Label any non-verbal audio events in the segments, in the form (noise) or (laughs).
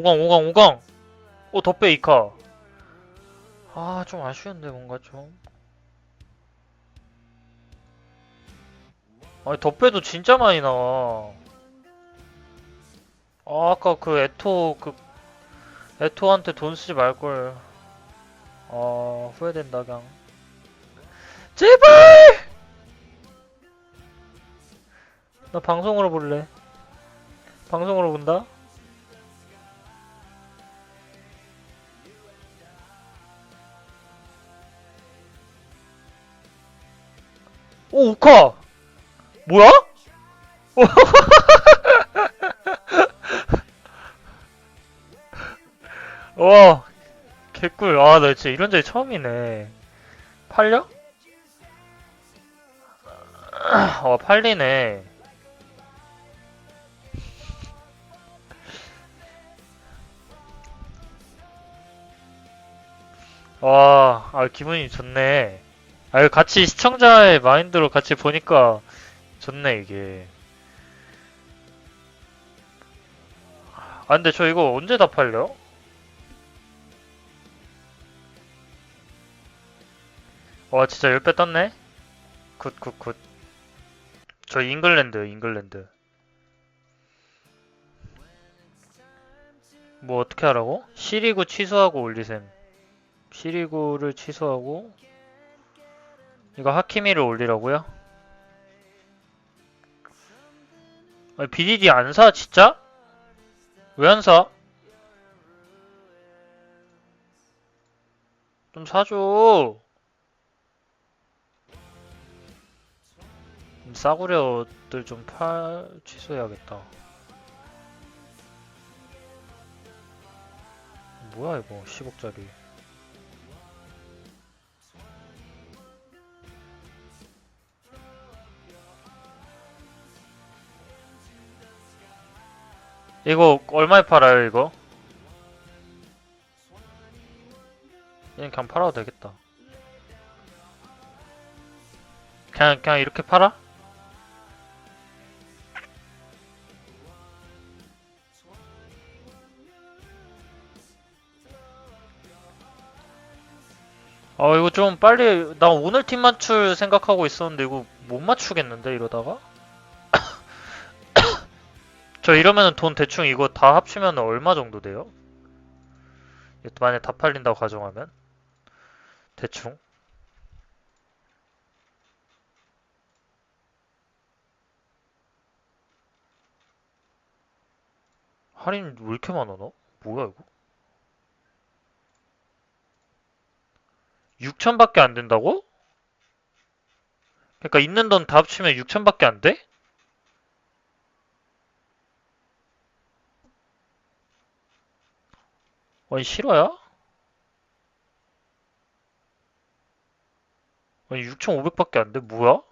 오강 오강 오강 오 덧배 이카. 아 좀 아쉬운데 뭔가 좀. 아니 덧배도 진짜 많이 나와. 아 아까 그 에토 그 에토한테 돈 쓰지 말걸. 아 후회된다 그냥. 제발! 나 방송으로 볼래. 방송으로 본다 오, 우카! 뭐야? (laughs) 와, 개꿀. 아, 나 진짜 이런 적이 처음이네. 팔려? (clears throat) 어, 팔리네. 와, 아, 기분이 좋네. 아, 같이 시청자의 마인드로 같이 보니까 좋네, 이게. 아, 근데 저 이거 언제 다 팔려? 와, 진짜 10배 떴네? 굿, 굿, 굿. 저 잉글랜드, 잉글랜드. 뭐 어떻게 하라고? 시리구 취소하고 올리셈. 시리구를 취소하고 이거 하키미를 올리라고요? 아니, BDD 안 사, 진짜? 왜 안 사? 좀 사줘. 좀 싸구려들 좀 팔, 취소해야겠다. 뭐야, 이거, 10억짜리. 이거 얼마에 팔아요 이거? 그냥 그냥 팔아도 되겠다 그냥 그냥 이렇게 팔아? 아 이거 좀 빨리 나 오늘 팀 맞출 생각하고 있었는데 이거 못 맞추겠는데 이러다가? 저 이러면은 돈 대충 이거 다 합치면 얼마 정도 돼요? 만약 다 팔린다고 가정하면 대충 할인 왜 이렇게 많아 너? 뭐야 이거? 6천밖에 안 된다고? 그러니까 있는 돈 다 합치면 6천밖에 안 돼? 아니 실화야? 아니 6,500밖에 안 돼? 뭐야?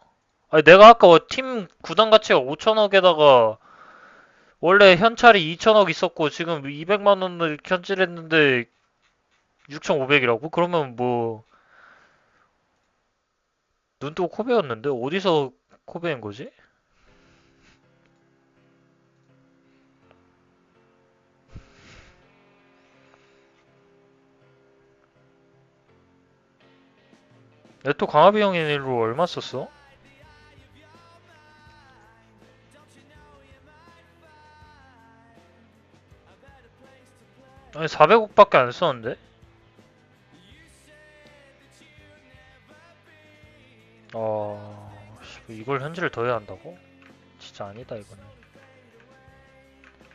아니 내가 아까 뭐팀 구단 가치가 5천억에다가 원래 현찰이 2천억 있었고 지금 200만 원을 현질했는데 6,500이라고? 그러면 뭐눈 뜨고 코 베었는데 어디서 코 베인 거지? 네토 강화비 형일로 얼마 썼어? 아니 400억밖에 안 썼는데? 어... 씨, 이걸 현질을 더 해야 한다고? 진짜 아니다 이거는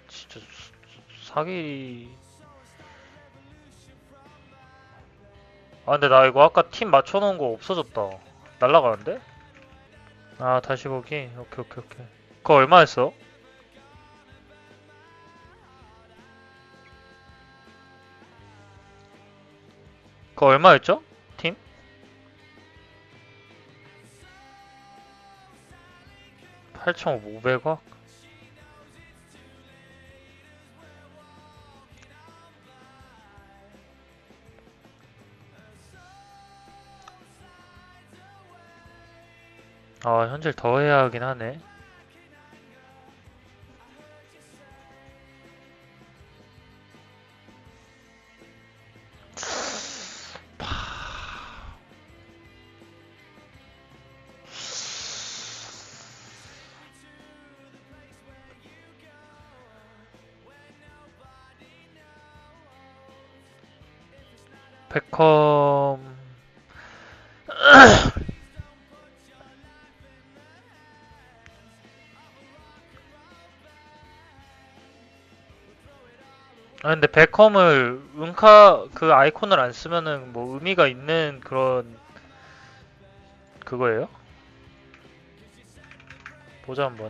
진짜 사- 사기 아 근데 나 이거 아까 팀 맞춰놓은 거 없어졌다 날라가는데? 아 다시 보기? 오케이 오케이 오케이 그거 얼마였어? 그거 얼마였죠? 팀? (8,500억) 아, 현질 더 해야 하긴 하네. 베컴 근데 베컴을 은카 그 아이콘을 안 쓰면은 뭐 의미가 있는 그런 그거예요? 보자 한번.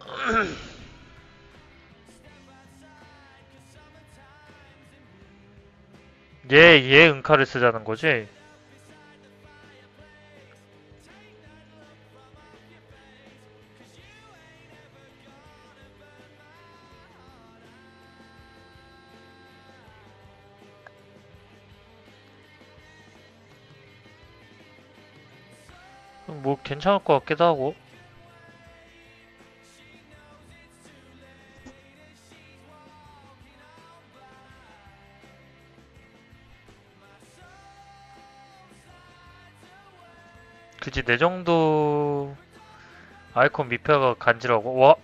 (clears throat) 얘, 얘 은카를 쓰자는 거지? 뭐 괜찮을 것 같기도 하고. 그지 내 정도 아이콘 미표가 간지라고 와.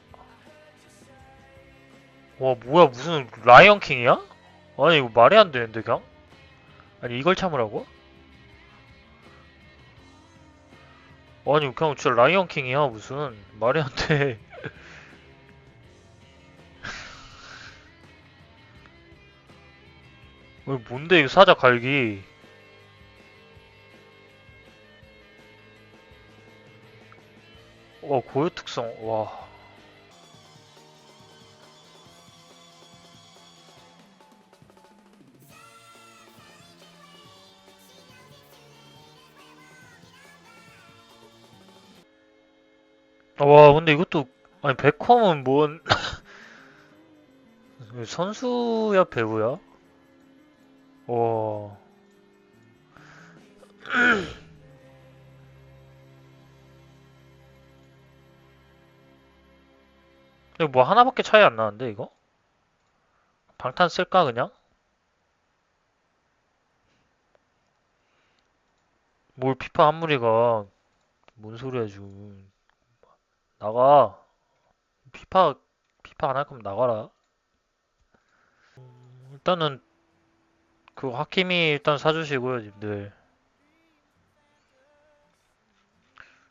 와 뭐야 무슨 라이언 킹이야? 아니 이거 말이 안 되는데 그냥? 아니 이걸 참으라고? 아니 그냥 진짜 라이언 킹이야 무슨 말이 안 돼. 왜 뭔데 이거 사자 갈기? 와 고유 특성 와. 와 근데 이것도 아니 베컴은 뭔 (laughs) 선수야 배우야? 와. (clears throat) 이거 뭐 하나밖에 차이 안 나는데 이거? 방탄 쓸까 그냥? 뭘 피파 한 무리가 뭔 소리야 지금 나가. 피파 피파 안 할 거면 나가라. 일단은 그 하킴이 일단 사주시고요 님들.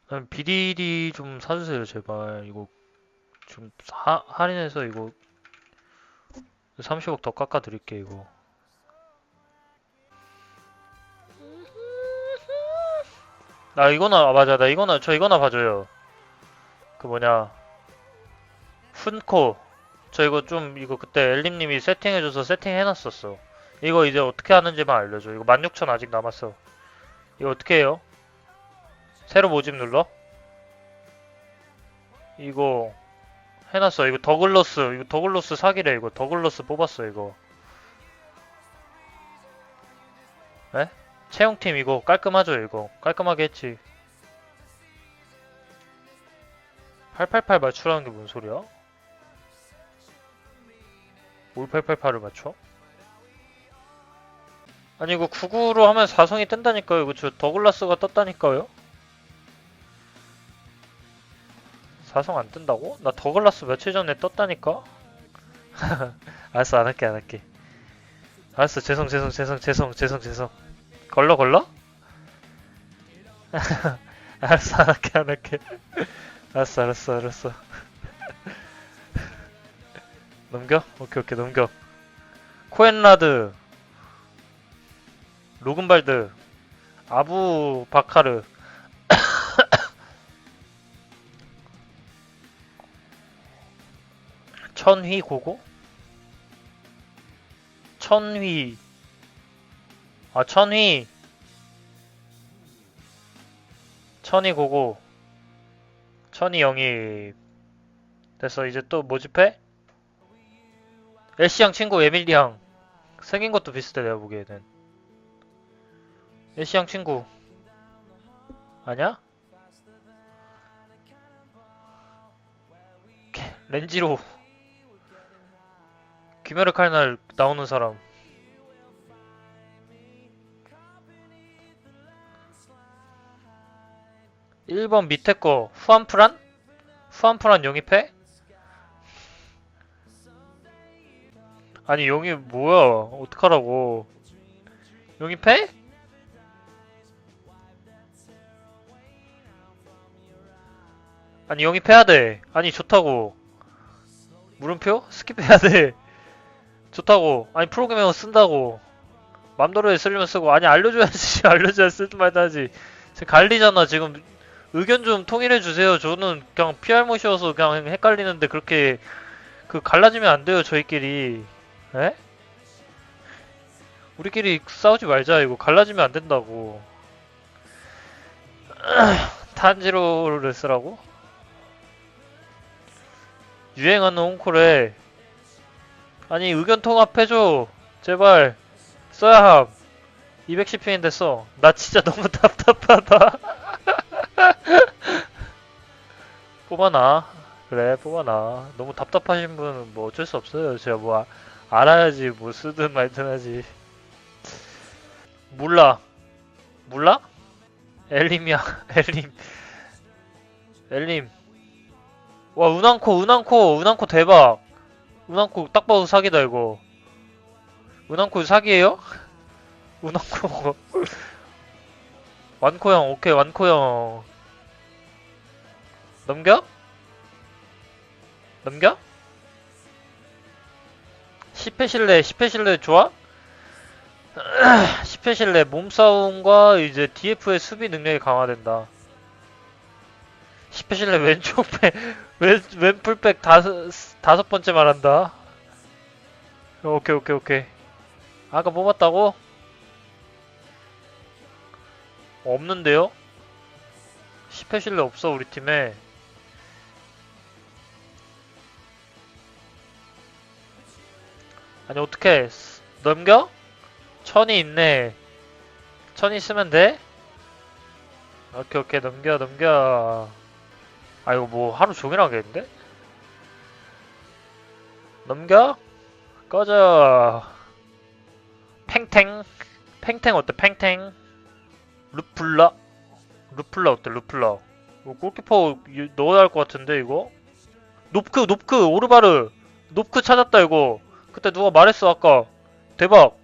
그다음 BDD 좀 사주세요 제발. 이거 좀 하, 할인해서 이거 30억 더 깎아 드릴게 이거. 나 이거나 아, 맞아. 나 이거나 저 이거나 봐줘요 그 뭐냐 훈코. 저 이거 좀 이거 그때 엘림님이 세팅해줘서 세팅해놨었어. 이거 이제 어떻게 하는지만 알려줘. 이거 16,000 아직 남았어. 이거 어떻게 해요? 새로 모집 눌러? 이거 해놨어. 이거 더글로스 이거 더글로스 사기래 이거. 더글로스 뽑았어 이거. 에? 채용팀 이거 깔끔하죠 이거. 깔끔하게 했지 888 맞추라는 게 뭔 소리야? 뭘 888을 맞춰? 아니 이거 99로 하면 4성이 뜬다니까요 이거 저 더글라스가 떴다니까요 4성 안 뜬다고? 나 더글라스 며칠 전에 떴다니까? (laughs) 알았어 안 할게 안 할게 알았어 죄송 죄송 죄송 죄송 죄송 죄송 걸러 걸러? (laughs) 알았어 안 할게 안 할게 알았어 알았어 알았어. (laughs) 넘겨? 오케이 오케이 넘겨. 코엔라드. 로근발드. 아부 바카르. (coughs) 천휘 고고? 천휘. 아 천휘. 천휘 고고 천이 영입 됐어 이제 또 모집해? 애쉬양 친구 에밀리양 생긴 것도 비슷해 내가 보기에는. 애쉬양 친구. 아냐? 렌지로. 귀멸의 칼날 나오는 사람 1번 밑에 거 후안프란? 후안프란 영입해? 아니 용이 뭐야? 어떡하라고? 패? 아니 용이 패야 돼. 아니 좋다고. 물음표? 스킵해야 돼. 좋다고. 아니 프로그래머 쓴다고. 맘대로 해 쓰려면 쓰고. 아니 알려줘야지. (laughs) 알려줘야 쓰든 말든 하지. 지금 갈리잖아 지금 의견 좀 통일해 주세요 저는 그냥 PR 모셔서 그냥 헷갈리는데 그렇게 그 갈라지면 안 돼요 저희끼리 에? 우리끼리 싸우지 말자 이거 갈라지면 안 된다고 (clears throat) 탄지로를 쓰라고? 유행하는 홍콜에 아니 의견 통합해줘 제발 써야 함 210편인데 써. 나 진짜 너무 (laughs) 답답하다. 뽑아놔. 그래, 뽑아놔. 너무 답답하신 분은 뭐 어쩔 수 없어요. 제가 뭐 아- 알아야지 뭐 쓰든 말든 하지. 몰라. 몰라? 엘림이야, (laughs) 엘림. 엘림. 와, 은왕코, 은왕코, 은왕코 대박. 은왕코 딱 봐도 사기다, 이거. 은왕코 사기예요? (laughs) 운항코 (laughs) 완코 형 오케이 완코 형 넘겨? 넘겨? 10회 실내 10회 실내 좋아? (clears throat) 10회 실내 몸싸움과 이제 DF의 수비 능력이 강화된다 10회 실내 왼쪽 백 (laughs) 왼, 왼 풀백 다섯, 다섯 번째 말한다 오케이 오케이 오케이 아까 뽑았다고? 없는데요? 10회 실내 없어 우리 팀에 아니 어떻게 넘겨? 천이 있네. 천이 있으면 돼? 오케이 오케이. 넘겨 넘겨. 아 이거 뭐 하루 종일 하겠는데? 넘겨? 꺼져. 팽탱. 팽탱 어때? 팽탱. 루플라 루플라 어때? 루플라 이거 골키퍼 유- 넣어야 할 것 같은데 이거? 높크 높크. 오르바르. 높크 찾았다 이거 그때 누가 말했어 아까 대박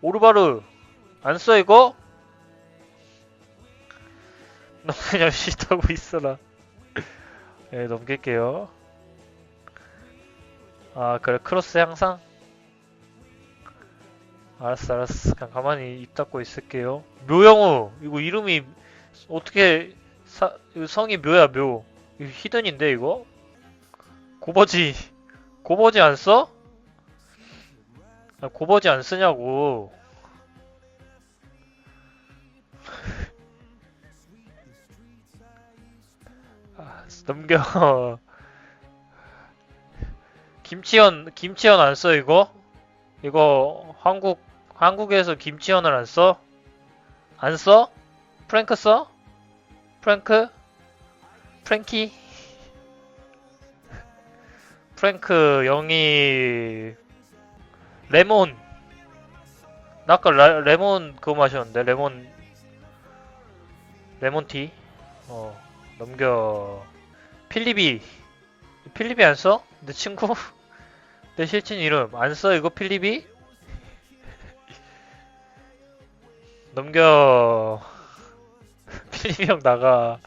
오르바르 안 써 이거? 너 그냥 싫다고 있어라 예 넘길게요 아 그래 크로스 향상? 알았어, 알았어. 그냥 가만히 입 닫고 있을게요. 묘영우, 이거 이름이 어떻게 사, 성이 묘야, 묘. 이거 히든인데 이거? 고버지, 고버지 안 써? 아, 고버지 안 쓰냐고. (laughs) 아, 넘겨. (laughs) 김치현, 김치현 안 써, 이거? 이거 한국 한국에서 김치현을 안 써? 안 써? 프랭크 써? 프랭크? 프랭키? 프랭크 영희 레몬. 나 아까 라- 레몬 그거 마셨는데 레몬 레몬티? 어 넘겨. 필리비. 필리비 안 써? 내 친구? (laughs) 내 실친 이름. 안 써 이거 필립이? (laughs) 넘겨. (laughs) 필립이 형 나가